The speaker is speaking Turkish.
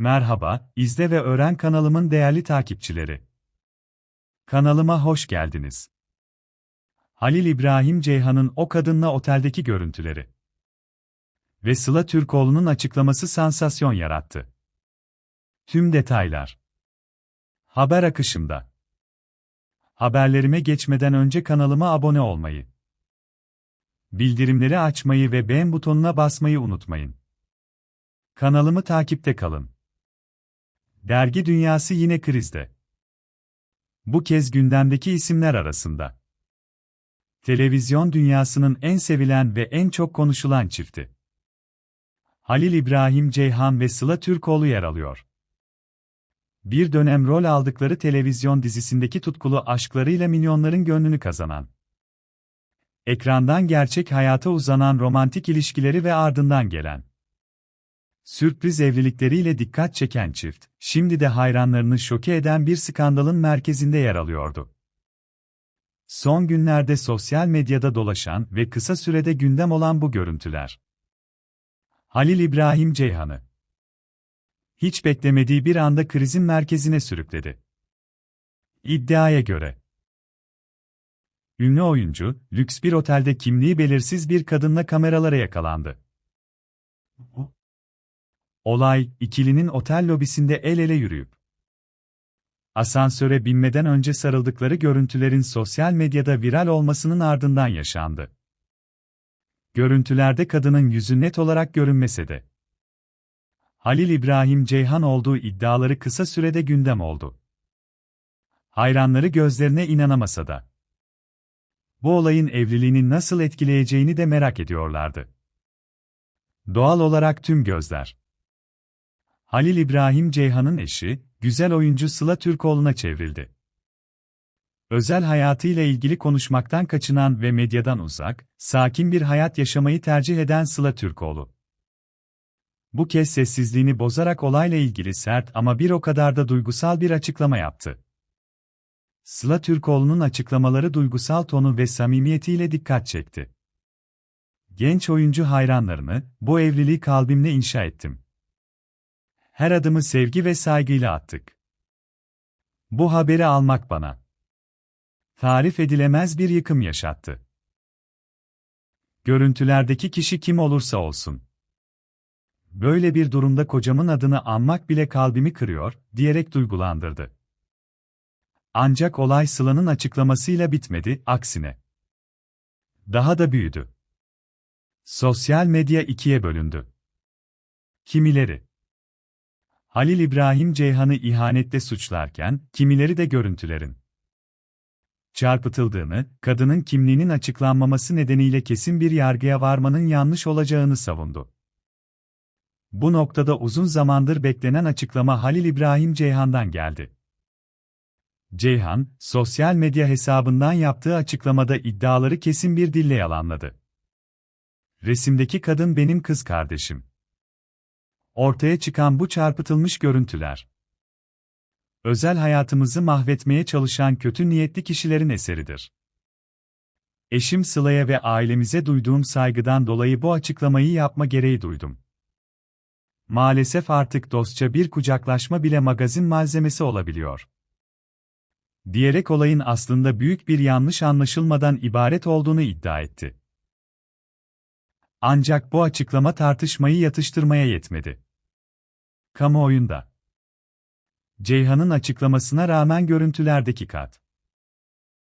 Merhaba, izle ve öğren kanalımın değerli takipçileri. Kanalıma hoş geldiniz. Halil İbrahim Ceyhan'ın o kadınla oteldeki görüntüleri ve Sıla Türkoğlu'nun açıklaması sansasyon yarattı. Tüm detaylar haber akışımda. Haberlerime geçmeden önce kanalıma abone olmayı, bildirimleri açmayı ve beğen butonuna basmayı unutmayın. Kanalımı takipte kalın. Dergi dünyası yine krizde. Bu kez gündemdeki isimler arasında. Televizyon dünyasının en sevilen ve en çok konuşulan çifti. Halil İbrahim Ceyhan ve Sıla Türkoğlu yer alıyor. Bir dönem rol aldıkları televizyon dizisindeki tutkulu aşklarıyla milyonların gönlünü kazanan. Ekrandan gerçek hayata uzanan romantik ilişkileri ve ardından gelen Sürpriz evlilikleriyle dikkat çeken çift, şimdi de hayranlarını şoke eden bir skandalın merkezinde yer alıyordu. Son günlerde sosyal medyada dolaşan ve kısa sürede gündem olan bu görüntüler. Halil İbrahim Ceyhan'ı hiç beklemediği bir anda krizin merkezine sürükledi. İddiaya göre ünlü oyuncu, lüks bir otelde kimliği belirsiz bir kadınla kameralara yakalandı. Olay, ikilinin otel lobisinde el ele yürüyüp asansöre binmeden önce sarıldıkları görüntülerin sosyal medyada viral olmasının ardından yaşandı. Görüntülerde kadının yüzü net olarak görünmese de Halil İbrahim Ceyhan olduğu iddiaları kısa sürede gündem oldu. Hayranları gözlerine inanamasa da bu olayın evliliğini nasıl etkileyeceğini de merak ediyorlardı. Doğal olarak tüm gözler Halil İbrahim Ceyhan'ın eşi, güzel oyuncu Sıla Türkoğlu'na çevrildi. Özel hayatıyla ilgili konuşmaktan kaçınan ve medyadan uzak, sakin bir hayat yaşamayı tercih eden Sıla Türkoğlu. Bu kez sessizliğini bozarak olayla ilgili sert ama bir o kadar da duygusal bir açıklama yaptı. Sıla Türkoğlu'nun açıklamaları duygusal tonu ve samimiyetiyle dikkat çekti. Genç oyuncu hayranlarını, bu evliliği kalbimle inşa ettim. Her adımı sevgi ve saygıyla attık. Bu haberi almak bana tarif edilemez bir yıkım yaşattı. Görüntülerdeki kişi kim olursa olsun. Böyle bir durumda kocamın adını anmak bile kalbimi kırıyor, diyerek duygulandırdı. Ancak olay Sıla'nın açıklamasıyla bitmedi, aksine. Daha da büyüdü. Sosyal medya ikiye bölündü. Kimileri Halil İbrahim Ceyhan'ı ihanette suçlarken, kimileri de görüntülerin çarpıtıldığını, kadının kimliğinin açıklanmaması nedeniyle kesin bir yargıya varmanın yanlış olacağını savundu. Bu noktada uzun zamandır beklenen açıklama Halil İbrahim Ceyhan'dan geldi. Ceyhan, sosyal medya hesabından yaptığı açıklamada iddiaları kesin bir dille yalanladı. Resimdeki kadın benim kız kardeşim. Ortaya çıkan bu çarpıtılmış görüntüler. Özel hayatımızı mahvetmeye çalışan kötü niyetli kişilerin eseridir. Eşim Sıla'ya ve ailemize duyduğum saygıdan dolayı bu açıklamayı yapma gereği duydum. Maalesef artık dostça bir kucaklaşma bile magazin malzemesi olabiliyor. Diyerek olayın aslında büyük bir yanlış anlaşılmadan ibaret olduğunu iddia etti. Ancak bu açıklama tartışmayı yatıştırmaya yetmedi. Kamuoyunda. Ceyhan'ın açıklamasına rağmen görüntülerdeki kat